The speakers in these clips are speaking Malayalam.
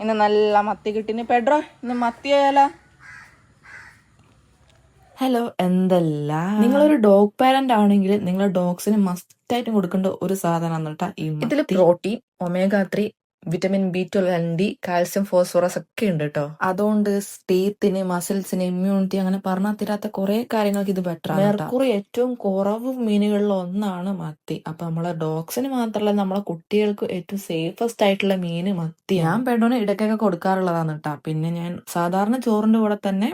ഇന്ന് നല്ല മത്തി കിട്ടിന് പെഡ്രോ ഇന്ന് മത്തി ആയാലോ? ഹലോ എന്തല്ല? നിങ്ങളൊരു ഡോഗ് പാരന്റ് ആണെങ്കിൽ നിങ്ങളെ ഡോഗ്സിന് മസ്റ്റ് ആയിട്ടും കൊടുക്കേണ്ട ഒരു സാധനം കേട്ടോ ഈ ഇതിൽ protein omega three vitamin B twelve and D calcium phosphorus ഒക്കെ ഉണ്ട് കേട്ടോ അതുകൊണ്ട് സ്റ്റേത്തിന് മസിൽസിന് ഇമ്മ്യൂണിറ്റി അങ്ങനെ പറഞ്ഞാൽ തീരാത്ത കുറെ കാര്യങ്ങൾക്ക് ഇത് ബെറ്റർ ആണ് മെർക്കുറി ഏറ്റവും കുറവ് മീനുകളിൽ ഒന്നാണ് മത്തി. അപ്പൊ നമ്മളെ ഡോഗ്സിന് മാത്രമല്ല നമ്മളെ കുട്ടികൾക്ക് ഏറ്റവും സേഫസ്റ്റ് ആയിട്ടുള്ള മീൻ മത്തി ഞാൻ പെടോന് ഇടയ്ക്കൊക്കെ കൊടുക്കാറുള്ളതാണ് കേട്ടോ പിന്നെ ഞാൻ സാധാരണ ചോറിന്റെ കൂടെ തന്നെ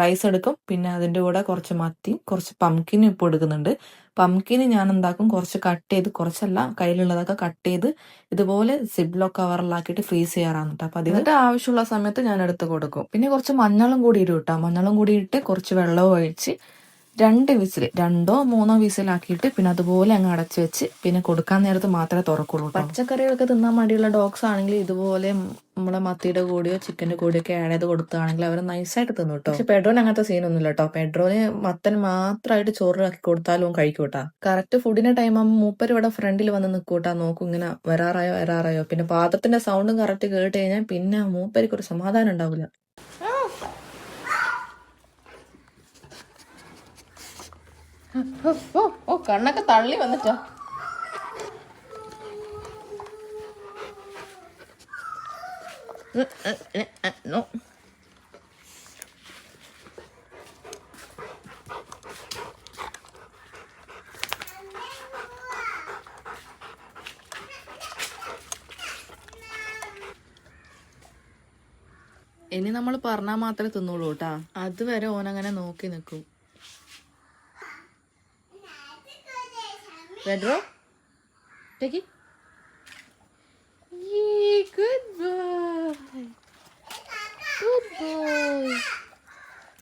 റൈസ് എടുക്കും. പിന്നെ അതിന്റെ കൂടെ കുറച്ച് മത്തിയും കുറച്ച് പംകിനും ഇപ്പോൾ എടുക്കുന്നുണ്ട്. പംകിന് ഞാൻ എന്താക്കും കുറച്ച് കട്ട് ചെയ്ത് കുറച്ചല്ല കയ്യിലുള്ളതൊക്കെ കട്ട് ചെയ്ത് ഇതുപോലെ സിബ്ലോ കവറിലാക്കിയിട്ട് ഫ്രീസ് ചെയ്യാറാണ് കേട്ടോ അപ്പം അതിന്റെ ആവശ്യമുള്ള സമയത്ത് ഞാൻ എടുത്ത് കൊടുക്കും. പിന്നെ കുറച്ച് മഞ്ഞളും കൂടി ഇടും കേട്ടോ മഞ്ഞളും കൂടി ഇട്ട് കുറച്ച് വെള്ളവും ഒഴിച്ച് രണ്ട് വിസിൽ രണ്ടോ മൂന്നോ വിസിലാക്കിയിട്ട് പിന്നെ അതുപോലെ അങ്ങ് അടച്ചു വെച്ച് പിന്നെ കൊടുക്കാൻ നേരത്ത് മാത്രമേ തുറക്കുള്ളൂ. പച്ചക്കറികളൊക്കെ തിന്നാൻ മടിയുള്ള ഡോഗ്സ് ആണെങ്കിൽ ഇതുപോലെ നമ്മുടെ മത്തിയുടെ കൂടിയോ ചിക്കന്റെ കൂടിയോ ഒക്കെ ആഡ് ചെയ്ത് കൊടുക്കുകയാണെങ്കിൽ അവർ നൈസായിട്ട് തിന്നു കേട്ടോ പക്ഷെ പെഡ്രോന് അങ്ങനത്തെ സീനൊന്നുമില്ല കേട്ടോ പെഡ്രോന് മത്തൻ മാത്രമായിട്ട് ചോറിലാക്കി കൊടുത്താലും കഴിക്കൂട്ടാ കറക്റ്റ് ഫുഡിന്റെ ടൈം ആകുമ്പോൾ മൂപ്പര് ഇവിടെ ഫ്രണ്ടിൽ വന്ന് നിൽക്കൂട്ടാ നോക്കും ഇങ്ങനെ വരാറായോ വരാറായോ. പിന്നെ പാത്രത്തിന്റെ സൗണ്ടും കറക്റ്റ് കേട്ട് കഴിഞ്ഞാൽ പിന്നെ മൂപ്പരിക്ക് ഒരു സമാധാനം ഉണ്ടാവില്ല. ഓ ഓ കണ്ണൊക്കെ തള്ളി വന്നിട്ടോ. നോ ഇനി നമ്മൾ പറഞ്ഞാൽ മാത്രമേ തിന്നുള്ളൂ കേട്ടാ. അതുവരെ ഓനങ്ങനെ നോക്കി നിൽക്കും. Pedro? Take it. Yay, good boy.